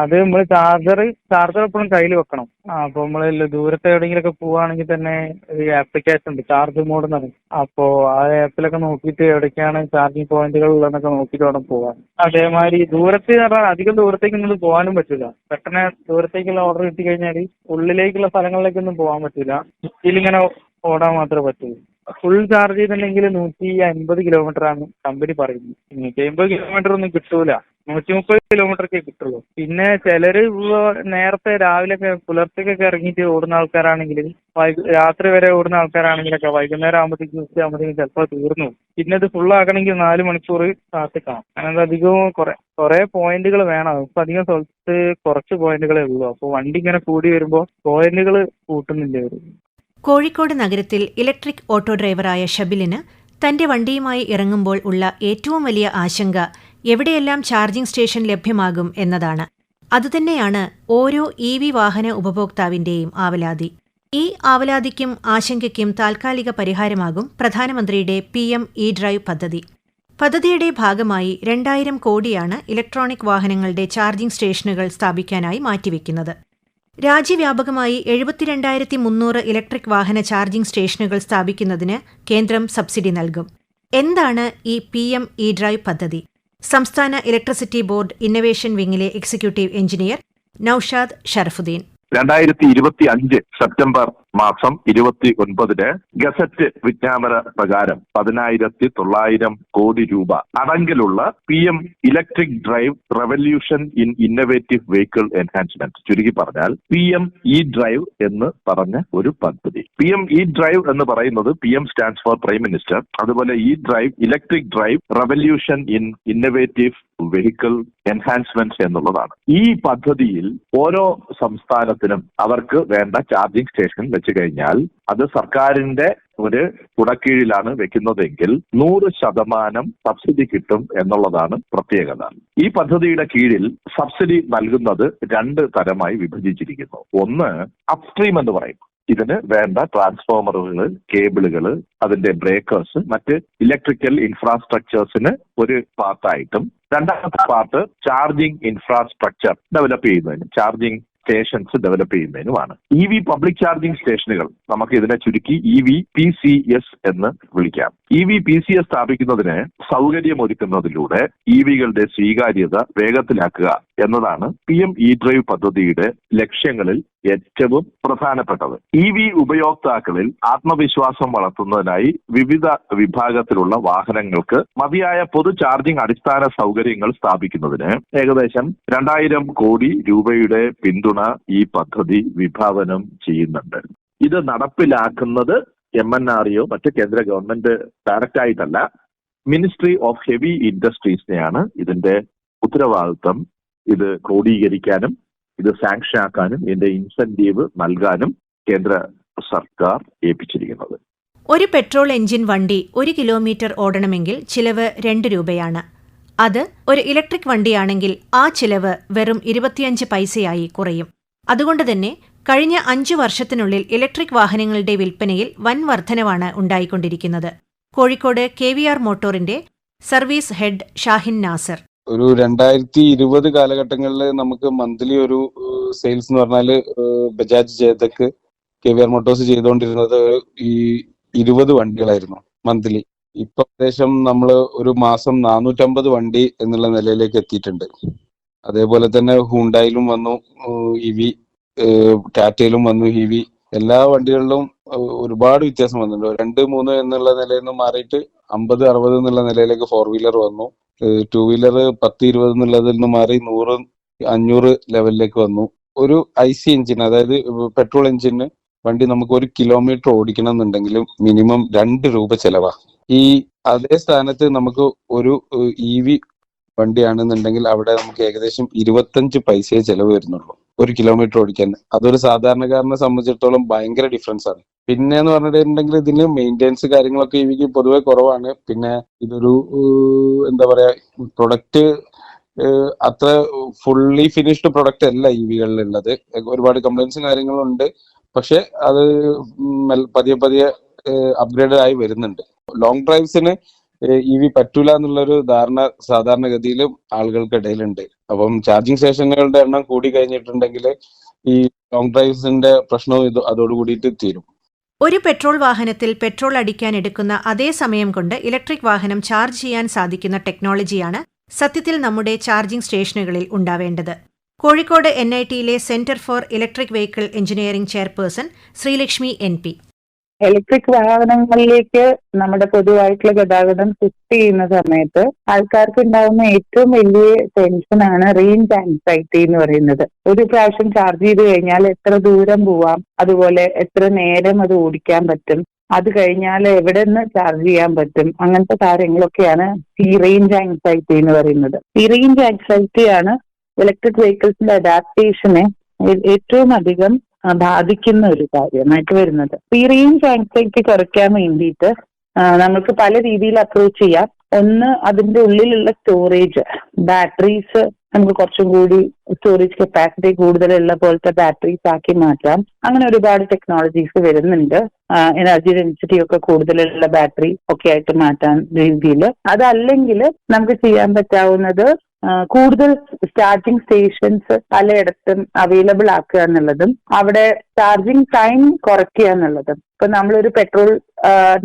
അത് നമ്മൾ charger charger എപ്പോഴും കയ്യിൽ വെക്കണം. അപ്പോൾ അപ്പൊ നമ്മൾ ദൂരത്ത് എവിടെയെങ്കിലൊക്കെ പോവാണെങ്കിൽ തന്നെ ഈ ആപ്ലിക്കേഷൻ ഉണ്ട് ചാർജ് മോഡ് എന്ന് പറയും. അപ്പോ ആ ആപ്പിലൊക്കെ നോക്കിയിട്ട് എവിടേക്കാണ് ചാർജിങ് പോയിന്റുകൾ ഉള്ളതെന്നൊക്കെ നോക്കിയിട്ട് വേണം പോവാൻ. അതേമാതിരി ദൂരത്ത് എന്ന് പറഞ്ഞാൽ അധികം ദൂരത്തേക്ക് നിങ്ങൾ പോകാനും പറ്റില്ല പെട്ടെന്ന് ദൂരത്തേക്കുള്ള ഓർഡർ കിട്ടി കഴിഞ്ഞാൽ ഉള്ളിലേക്കുള്ള സ്ഥലങ്ങളിലേക്കൊന്നും പോകാൻ പറ്റില്ല ഇതിലിങ്ങനെ ഓടാൻ മാത്രമേ പറ്റുള്ളൂ ഫുൾ ചാർജ് ചെയ്തിട്ടുണ്ടെങ്കിൽ നൂറ്റി അൻപത് കിലോമീറ്റർ ആണ് കമ്പനി പറയുന്നത്. നൂറ്റി അമ്പത് കിലോമീറ്റർ ഒന്നും കിട്ടൂല. നൂറ്റി മുപ്പത് കിലോമീറ്ററൊക്കെ കിട്ടുള്ളൂ. പിന്നെ ചിലര് ഇപ്പൊ നേരത്തെ രാവിലെ പുലർച്ചയ്ക്കൊക്കെ ഇറങ്ങിയിട്ട് ഓടുന്ന ആൾക്കാരാണെങ്കിൽ രാത്രി വരെ ഓടുന്ന ആൾക്കാരാണെങ്കിലൊക്കെ വൈകുന്നേരം ആകുമ്പോഴത്തേക്കും ഉച്ച ആകുമ്പോഴത്തേക്കും ചിലപ്പോൾ തീർന്നു. പിന്നെ ഇത് ഫുൾ ആക്കണമെങ്കിൽ നാല് മണിക്കൂർ കാത്തിക്കണം അങ്ങനെ അധികവും കുറെ കുറെ പോയിന്റുകൾ വേണം. ഇപ്പൊ അധികം സ്ഥലത്ത് കുറച്ച് പോയിന്റുകളേ ഉള്ളൂ. അപ്പൊ വണ്ടി ഇങ്ങനെ കൂടി വരുമ്പോൾ പോയിന്റുകൾ കൂട്ടുന്നില്ല അവർ കോഴിക്കോട് നഗരത്തിൽ ഇലക്ട്രിക് ഓട്ടോ ഡ്രൈവറായ ഷബിലിന് തന്റെ വണ്ടിയുമായി ഇറങ്ങുമ്പോൾ ഉള്ള ഏറ്റവും വലിയ ആശങ്ക എവിടെയെല്ലാം ചാർജിംഗ് സ്റ്റേഷൻ ലഭ്യമാകും എന്നതാണ്. അതുതന്നെയാണ് ഓരോ ഇ വി വാഹന ഉപഭോക്താവിന്റെയും ആവലാതി. ഈ ആവലാതിക്കും ആശങ്കയ്ക്കും താൽക്കാലിക പരിഹാരമാകും പ്രധാനമന്ത്രിയുടെ പി എം ഇ ഡ്രൈവ് പദ്ധതി. പദ്ധതിയുടെ ഭാഗമായി രണ്ടായിരം കോടിയാണ് ഇലക്ട്രോണിക് വാഹനങ്ങളുടെ ചാർജിംഗ് സ്റ്റേഷനുകൾ സ്ഥാപിക്കാനായി മാറ്റിവെക്കുന്നത്. രാജ്യവ്യാപകമായി എഴുപത്തിരണ്ടായിരത്തി മുന്നൂറ് ഇലക്ട്രിക് വാഹന ചാർജിംഗ് സ്റ്റേഷനുകൾ സ്ഥാപിക്കുന്നതിന് കേന്ദ്രം സബ്സിഡി നൽകും. എന്താണ് ഈ പി എം ഇ ഡ്രൈവ് പദ്ധതി? സംസ്ഥാന ഇലക്ട്രിസിറ്റി ബോർഡ് ഇന്നവേഷൻ വിംഗിലെ എക്സിക്യൂട്ടീവ് എഞ്ചിനീയർ നൌഷാദ് ഷറഫുദ്ദീൻ. രണ്ടായിരത്തി ഇരുപത്തി അഞ്ച് സെപ്റ്റംബർ മാസം ഇരുപത്തി ഒൻപതിന് ഗസറ്റ് വിജ്ഞാപന പ്രകാരം പതിനായിരത്തി തൊള്ളായിരം കോടി രൂപ അടങ്കിലുള്ള P M electric drive revolution in innovative vehicle enhancement. ചുരുക്കി പറഞ്ഞാൽ പി എം ഇ ഡ്രൈവ് എന്ന് പറഞ്ഞ ഒരു പദ്ധതി. പി എം ഇ ഡ്രൈവ് എന്ന് പറയുന്നത് P M stands for prime minister. അതുപോലെ E drive electric drive revolution in innovative vehicle enhancement എന്നുള്ളതാണ്. ഈ പദ്ധതിയിൽ ഓരോ സംസ്ഥാനത്തിനും അവർക്ക് വേണ്ട ചാർജിംഗ് സ്റ്റേഷൻ വെച്ച് കഴിഞ്ഞാൽ അത് സർക്കാരിന്റെ ഒരു കുടക്കീഴിലാണ് വെക്കുന്നതെങ്കിൽ നൂറ് ശതമാനം സബ്സിഡി കിട്ടും എന്നുള്ളതാണ് പ്രത്യേകത. ഈ പദ്ധതിയുടെ കീഴിൽ സബ്സിഡി നൽകുന്നത് രണ്ട് തരമായി വിഭജിച്ചിരിക്കുന്നു. ഒന്ന് അപ്സ്ട്രീം എന്ന് പറയും. ഇതിന് വേണ്ട ട്രാൻസ്ഫോമറുകൾ കേബിളുകൾ അതിന്റെ ബ്രേക്കേഴ്സ് മറ്റ് ഇലക്ട്രിക്കൽ ഇൻഫ്രാസ്ട്രക്ചേഴ്സിന് ഒരു പാർട്ടായിട്ടും രണ്ടാമത്തെ പാർട്ട് ചാർജിംഗ് ഇൻഫ്രാസ്ട്രക്ചർ ഡെവലപ്പ് ചെയ്യുന്നതിന്. ചാർജിംഗ് സ്റ്റേഷൻസ് ഡെവലപ്പ് ചെയ്യുന്നതിനുമാണ്. ഇ വി പബ്ലിക് ചാർജിംഗ് സ്റ്റേഷനുകൾ നമുക്ക് ഇതിനെ ചുരുക്കി E V P C S എന്ന് വിളിക്കാം. E V P C S സ്ഥാപിക്കുന്നതിന് സൗകര്യമൊരുക്കുന്നതിലൂടെ ഇ വികളുടെ സ്വീകാര്യത വേഗത്തിലാക്കുക. എന്നതാണ് പി എം ഇ ഡ്രൈവ് പദ്ധതിയുടെ ലക്ഷ്യങ്ങളിൽ ഏറ്റവും പ്രധാനപ്പെട്ടത്. ഇ വി ഉപയോക്താക്കളിൽ ആത്മവിശ്വാസം വളർത്തുന്നതിനായി വിവിധ വിഭാഗത്തിലുള്ള വാഹനങ്ങൾക്ക് മതിയായ പൊതു ചാർജിംഗ് അടിസ്ഥാന സൗകര്യങ്ങൾ സ്ഥാപിക്കുന്നതിന് ഏകദേശം രണ്ടായിരം കോടി രൂപയുടെ പിന്തുണ ഈ പദ്ധതി വിഭാവനം ചെയ്യുന്നുണ്ട്. ഇത് നടപ്പിലാക്കുന്നത് എം എൻ ആർ മറ്റ് കേന്ദ്ര ഗവൺമെന്റ് ഡയറക്റ്റ് ആയിട്ടല്ല മിനിസ്ട്രി ഓഫ് ഹെവി ഇൻഡസ്ട്രീസിനെയാണ് ഇതിന്റെ ഉത്തരവാദിത്വം ഇത് ക്രോഡീകരിക്കാനും ഇത് സാങ്ഷൻ ആക്കാനും ഇതിന്റെ ഇൻസെന്റീവ് നൽകാനും കേന്ദ്ര സർക്കാർ ഏൽപ്പിച്ചിരിക്കുന്നത്. ഒരു പെട്രോൾ എഞ്ചിൻ വണ്ടി ഒരു കിലോമീറ്റർ ഓടണമെങ്കിൽ ചിലവ് രണ്ട് രൂപയാണ്. അത് ഒരു ഇലക്ട്രിക് വണ്ടിയാണെങ്കിൽ ആ ചിലവ് വെറും ഇരുപത്തിയഞ്ച് പൈസയായി കുറയും. അതുകൊണ്ട് തന്നെ കഴിഞ്ഞ അഞ്ചു വർഷത്തിനുള്ളിൽ ഇലക്ട്രിക് വാഹനങ്ങളുടെ വിൽപ്പനയിൽ വൻ വർധനവാണ് ഉണ്ടായിക്കൊണ്ടിരിക്കുന്നത്. കോഴിക്കോട് കെ വി ആർ മോട്ടോറിന്റെ സർവീസ് ഹെഡ് ഷാഹിൻ നാസർ. ഒരു രണ്ടായിരത്തി ഇരുപത് കാലഘട്ടങ്ങളിൽ നമുക്ക് മന്ത്ലി ഒരു സെയിൽസ് എന്ന് പറഞ്ഞാൽ Bajaj Chetak K V R motors ചെയ്തുകൊണ്ടിരുന്നത് ഈ ഇരുപത് വണ്ടികളായിരുന്നു മന്ത്ലി. ഇപ്പൊ ഏകദേശം നമ്മൾ ഒരു മാസം നാനൂറ്റമ്പത് വണ്ടി എന്നുള്ള നിലയിലേക്ക് എത്തിയിട്ടുണ്ട്. അതേപോലെ തന്നെ ഹൂണ്ടായിലും വന്നു ഇ വി ടാറ്റയിലും വന്നു ഇ വി എല്ലാ വണ്ടികളിലും ഒരുപാട് വ്യത്യാസം വന്നിട്ടുണ്ട്. രണ്ട് മൂന്ന് എന്നുള്ള നിലയിൽ നിന്ന് മാറിയിട്ട് അമ്പത് അറുപത് എന്നുള്ള നിലയിലേക്ക് ഫോർ വീലർ വന്നു. ടൂ വീലർ പത്ത് ഇരുപത് എന്നുള്ളതിൽ നിന്ന് മാറി നൂറ് അഞ്ഞൂറ് ലെവലിലേക്ക് വന്നു. ഒരു ഐ സി എഞ്ചിൻ അതായത് പെട്രോൾ എഞ്ചിന് വണ്ടി നമുക്ക് ഒരു കിലോമീറ്റർ ഓടിക്കണം എന്നുണ്ടെങ്കിലും മിനിമം രണ്ട് രൂപ ചെലവാ. ഈ അതേ സ്ഥാനത്ത് നമുക്ക് ഒരു ഇ വി വണ്ടിയാണെന്നുണ്ടെങ്കിൽ അവിടെ നമുക്ക് ഏകദേശം ഇരുപത്തഞ്ച് പൈസയെ ചെലവ് വരുന്നുള്ളൂ. ഒരു കിലോമീറ്റർ ഓടിക്കാൻ. അതൊരു സാധാരണക്കാരനെ സംബന്ധിച്ചിടത്തോളം ഭയങ്കര ഡിഫറൻസ് ആണ്. പിന്നെ എന്ന് പറഞ്ഞിട്ടുണ്ടെങ്കിൽ ഇതിന് മെയിന്റെനൻസ് കാര്യങ്ങളൊക്കെ ഇവയ്ക്ക് പൊതുവെ കുറവാണ്. പിന്നെ ഇതൊരു എന്താ പറയാ പ്രൊഡക്റ്റ് അത്ര ഫുള്ളി ഫിനിഷ്ഡ് പ്രൊഡക്റ്റ് അല്ല ഇ വികളിലുള്ളത് ഒരുപാട് കംപ്ലൈൻസും കാര്യങ്ങളും ഉണ്ട് പക്ഷെ അത് പതിയെ പതിയെ അപ്ഗ്രേഡ് ആയി വരുന്നുണ്ട്. ലോങ് ഡ്രൈവ്സിന് ഇ വി പറ്റൂല എന്നുള്ളൊരു ധാരണ സാധാരണഗതിയിലും ആളുകൾക്കിടയിലുണ്ട്. അപ്പം ചാർജിങ് സ്റ്റേഷനുകളുടെ എണ്ണം കൂടി കഴിഞ്ഞിട്ടുണ്ടെങ്കിൽ ഈ ലോങ് ഡ്രൈവ്സിന്റെ പ്രശ്നവും ഇത് അതോടുകൂടിയിട്ട് തീരും. ഒരു പെട്രോൾ വാഹനത്തിൽ പെട്രോൾ അടിക്കാൻ എടുക്കുന്ന അതേ സമയം കൊണ്ട് ഇലക്ട്രിക് വാഹനം ചാർജ് ചെയ്യാൻ സാധിക്കുന്ന ടെക്നോളജിയാണ് സത്യത്തിൽ നമ്മുടെ ചാർജിംഗ് സ്റ്റേഷനുകളിൽ ഉണ്ടാവേണ്ടത്. Kozhikode N I ടിയിലെ centre for electric vehicle engineering chairperson Sreelakshmi N P electric വാഹനങ്ങളിലേക്ക് നമ്മുടെ പൊതുവായിട്ടുള്ള ഗതാഗതം ഷിഫ്റ്റ് ചെയ്യുന്ന സമയത്ത് ആൾക്കാർക്ക് ഉണ്ടാകുന്ന ഏറ്റവും വലിയ ടെൻഷനാണ് റേഞ്ച് ആൻസൈറ്റി എന്ന് പറയുന്നത്. ഒരു പ്രാവശ്യം ചാർജ് ചെയ്ത് കഴിഞ്ഞാൽ എത്ര ദൂരം പോവാം അതുപോലെ എത്ര നേരം അത് ഓടിക്കാൻ പറ്റും അത് കഴിഞ്ഞാൽ എവിടെ നിന്ന് ചാർജ് ചെയ്യാൻ പറ്റും അങ്ങനത്തെ കാര്യങ്ങളൊക്കെയാണ് ഈ റേഞ്ച് ആൻസൈറ്റി എന്ന് പറയുന്നത്. ഈ റേഞ്ച് ആൻസൈറ്റിയാണ് ഇലക്ട്രിക് വെഹിക്കിൾസിന്റെ അഡാപ്റ്റേഷനെ ഏറ്റവും അധികം ബാധിക്കുന്ന ഒരു കാര്യമായിട്ട് വരുന്നത്. ഈ റേഞ്ച് ആൻസൈറ്റി കുറയ്ക്കാൻ വേണ്ടിയിട്ട് നമുക്ക് പല രീതിയിൽ അപ്രോച്ച് ചെയ്യാം. ഒന്ന് അതിന്റെ ഉള്ളിലുള്ള സ്റ്റോറേജ് ബാറ്ററീസ് നമുക്ക് കുറച്ചും കൂടി സ്റ്റോറേജ് കപ്പാസിറ്റി കൂടുതലുള്ള പോലത്തെ ബാറ്ററീസ് ആക്കി മാറ്റാം. അങ്ങനെ ഒരുപാട് ടെക്നോളജീസ് വരുന്നുണ്ട്. എനർജി ഡെൻസിറ്റി ഒക്കെ കൂടുതലുള്ള ബാറ്ററി ഒക്കെ ആയിട്ട് മാറ്റാൻ രീതിയിൽ. അതല്ലെങ്കിൽ നമുക്ക് ചെയ്യാൻ പറ്റാവുന്നത് കൂടുതൽ ചാർജിങ് സ്റ്റേഷൻസ് പലയിടത്തും അവൈലബിൾ ആക്കുക എന്നുള്ളതും അവിടെ ചാർജിങ് ടൈം കുറയ്ക്കുക എന്നുള്ളതും. ഇപ്പൊ നമ്മളൊരു പെട്രോൾ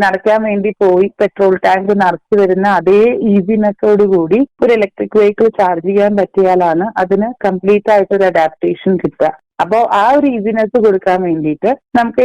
നടക്കാൻ വേണ്ടി പോയി പെട്രോൾ ടാങ്ക് നിറച്ചു വരുന്ന അതേ ഈസിനെസ്സോട് കൂടി ഒരു ഇലക്ട്രിക് വെഹിക്കിൾ ചാർജ് ചെയ്യാൻ പറ്റിയാലാണ് അതിന് കംപ്ലീറ്റ് ആയിട്ട് ഒരു അഡാപ്റ്റേഷൻ കിട്ടുക. അപ്പോൾ ആ ഒരു ഈസിനെസ് കൊടുക്കാൻ വേണ്ടിയിട്ട് നമുക്ക്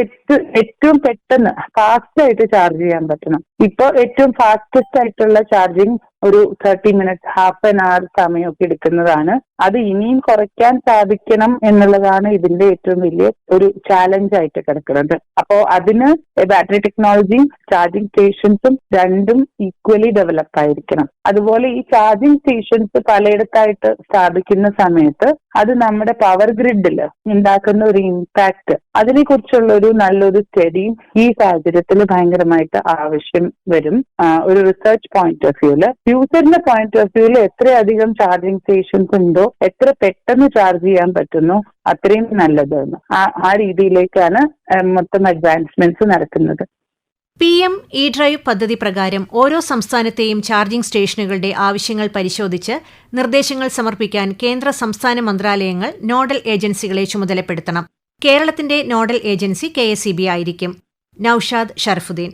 ഏറ്റവും പെട്ടെന്ന് ഫാസ്റ്റ് ആയിട്ട് ചാർജ് ചെയ്യാൻ പറ്റണം. ഇപ്പൊ ഏറ്റവും ഫാസ്റ്റസ്റ്റ് ആയിട്ടുള്ള ചാർജിങ് ഒരു thirty minutes half an hour സമയമൊക്കെ എടുക്കുന്നതാണ്. അത് ഇനിയും കുറയ്ക്കാൻ സാധിക്കണം എന്നുള്ളതാണ് ഇതിന്റെ ഏറ്റവും വലിയ ഒരു ചാലഞ്ച് ആയിട്ട് കിടക്കുന്നത്. അപ്പോ അതിന് ബാറ്ററി ടെക്നോളജിയും ചാർജിങ് സ്റ്റേഷൻസും രണ്ടും ഈക്വലി ഡെവലപ്പ് ആയിരിക്കണം. അതുപോലെ ഈ ചാർജിങ് സ്റ്റേഷൻസ് പലയിടത്തായിട്ട് സ്ഥാപിക്കുന്ന സമയത്ത് അത് നമ്മുടെ പവർ ഗ്രിഡിൽ ഉണ്ടാക്കുന്ന ഒരു ഇമ്പാക്ട് അതിനെ കുറിച്ചുള്ള ഒരു നല്ലൊരു സ്റ്റഡിയും ഈ സാഹചര്യത്തിൽ ഭയങ്കരമായിട്ട് ആവശ്യം വരും. ഒരു റിസർച്ച് പോയിന്റ് ഓഫ് വ്യൂൽ യൂസറിന്റെ പോയിന്റ് ഓഫ് വ്യൂവിൽ എത്രയധികം ചാർജിങ് സ്റ്റേഷൻസ് ഉണ്ടോ എത്ര പെട്ടെന്ന് ചാർജ് ചെയ്യാൻ പറ്റുന്നു അത്രയും നല്ലതെന്ന് ആ രീതിയിലേക്കാണ് മൊത്തം അഡ്വാൻസ്മെന്റ്സ് നടക്കുന്നത്. പി എം ഇ ഡ്രൈവ് പദ്ധതി പ്രകാരം ഓരോ സംസ്ഥാനത്തെയും ചാർജിംഗ് സ്റ്റേഷനുകളുടെ ആവശ്യങ്ങൾ പരിശോധിച്ച് നിർദ്ദേശങ്ങൾ സമർപ്പിക്കാൻ കേന്ദ്ര സംസ്ഥാന മന്ത്രാലയങ്ങൾ നോഡൽ ഏജൻസികളെ ചുമതലപ്പെടുത്തണം. കേരളത്തിന്റെ നോഡൽ ഏജൻസി കെ ആയിരിക്കും. നൌഷാദ് ഷർഫുദ്ദീൻ.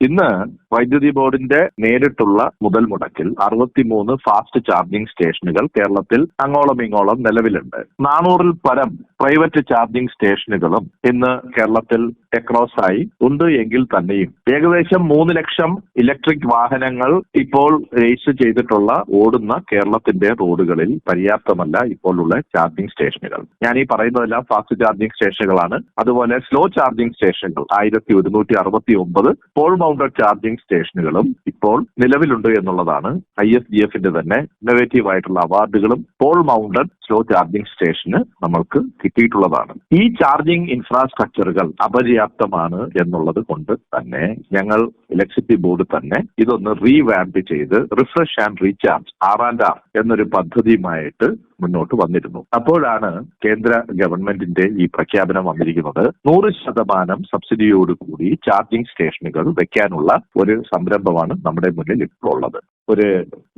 ഇന്ന് വൈദ്യുതി ബോർഡിന്റെ നേരിട്ടുള്ള മുതൽ മുടക്കിൽ അറുപത്തിമൂന്ന് ഫാസ്റ്റ് ചാർജിംഗ് സ്റ്റേഷനുകൾ കേരളത്തിൽ അങ്ങോളം ഇങ്ങോളം നിലവിലുണ്ട്. നാനൂറിൽ പരം പ്രൈവറ്റ് ചാർജിംഗ് സ്റ്റേഷനുകളും ഇന്ന് കേരളത്തിൽ എക്രോസ് ആയി ഉണ്ട് എങ്കിൽ തന്നെയും. ഏകദേശം മൂന്ന് ലക്ഷം ഇലക്ട്രിക് വാഹനങ്ങൾ ഇപ്പോൾ രജിസ്റ്റർ ചെയ്തിട്ടുള്ള ഓടുന്ന കേരളത്തിന്റെ റോഡുകളിൽ പര്യാപ്തമല്ല ഇപ്പോഴുള്ള ചാർജിംഗ് സ്റ്റേഷനുകൾ. ഞാൻ ഈ പറയുന്നതെല്ലാം ഫാസ്റ്റ് ചാർജിംഗ് സ്റ്റേഷനുകളാണ്. അതുപോലെ സ്ലോ ചാർജിംഗ് സ്റ്റേഷനുകൾ ആയിരത്തി ഒരുന്നൂറ്റി അറുപത്തി ഒമ്പത് പോൾ മൗണ്ടഡ് ചാർജിംഗ് സ്റ്റേഷനുകളും ഇപ്പോൾ നിലവിലുണ്ട് എന്നുള്ളതാണ് ഐ എസ് ജി എഫിന്റെ തന്നെ ഇന്നോവേറ്റീവ് ആയിട്ടുള്ള അവാർഡുകളും പോൾ മൗണ്ടഡ് സ്ലോ ചാർജിംഗ് സ്റ്റേഷന് നമ്മൾക്ക് കിട്ടിയിട്ടുള്ളതാണ്. ഈ ചാർജിംഗ് ഇൻഫ്രാസ്ട്രക്ചറുകൾ അപര്യാപ്തമാണ് എന്നുള്ളത് കൊണ്ട് തന്നെ ഞങ്ങൾ ഇലക്ട്രിസിറ്റി ബോർഡ് തന്നെ ഇതൊന്ന് റീവാമ്പ് ചെയ്ത് refresh and recharge R and R എന്നൊരു പദ്ധതിയുമായിട്ട് മുന്നോട്ട് വന്നിരുന്നു. അപ്പോഴാണ് കേന്ദ്ര ഗവൺമെന്റിന്റെ ഈ പ്രഖ്യാപനം വന്നിരിക്കുന്നത്. നൂറ് ശതമാനം സബ്സിഡിയോടുകൂടി ചാർജിംഗ് സ്റ്റേഷനുകൾ വെക്കാനുള്ള ഒരു സംരംഭമാണ് നമ്മുടെ മുന്നിൽ ഇപ്പോൾ ഉള്ളത്. ഒരു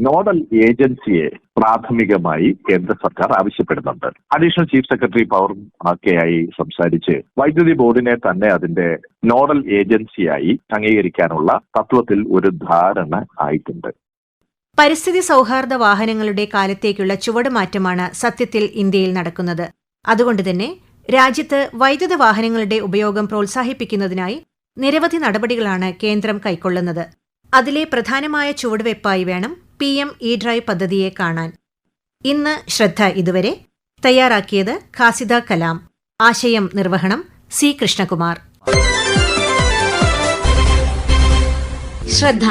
നോഡൽ ഏജൻസിയെ പ്രാഥമികമായി കേന്ദ്ര സർക്കാർ ആവശ്യപ്പെടുന്നുണ്ട്. അഡീഷണൽ ചീഫ് സെക്രട്ടറി പവർ ഒക്കെയായി സംസാരിച്ച് വൈദ്യുതി ബോർഡിനെ തന്നെ അതിന്റെ നോഡൽ ഏജൻസിയായി അംഗീകരിക്കാനുള്ള തത്വത്തിൽ ഒരു ധാരണ ആയിട്ടുണ്ട്. പരിസ്ഥിതി സൗഹാർദ്ദ വാഹനങ്ങളുടെ കാലത്തേക്കുള്ള ചുവടുമാറ്റമാണ് സത്യത്തിൽ ഇന്ത്യയിൽ നടക്കുന്നത്. അതുകൊണ്ട് തന്നെ രാജ്യത്ത് വൈദ്യുത വാഹനങ്ങളുടെ ഉപയോഗം പ്രോത്സാഹിപ്പിക്കുന്നതിനായി നിരവധി നടപടികളാണ് കേന്ദ്രം കൈക്കൊള്ളുന്നത്. അതിലെ പ്രധാനമായ ചുവടുവെപ്പായി വേണം പി എം ഇ ഡ്രൈവ് പദ്ധതിയെ കാണാൻ. ഇന്ന് ശ്രദ്ധ ഇതുവരെ. തയ്യാറാക്കിയത് ഖാസിദ കലാം. ആശയം നിർവഹണം സി കൃഷ്ണകുമാർ. ശ്രദ്ധ.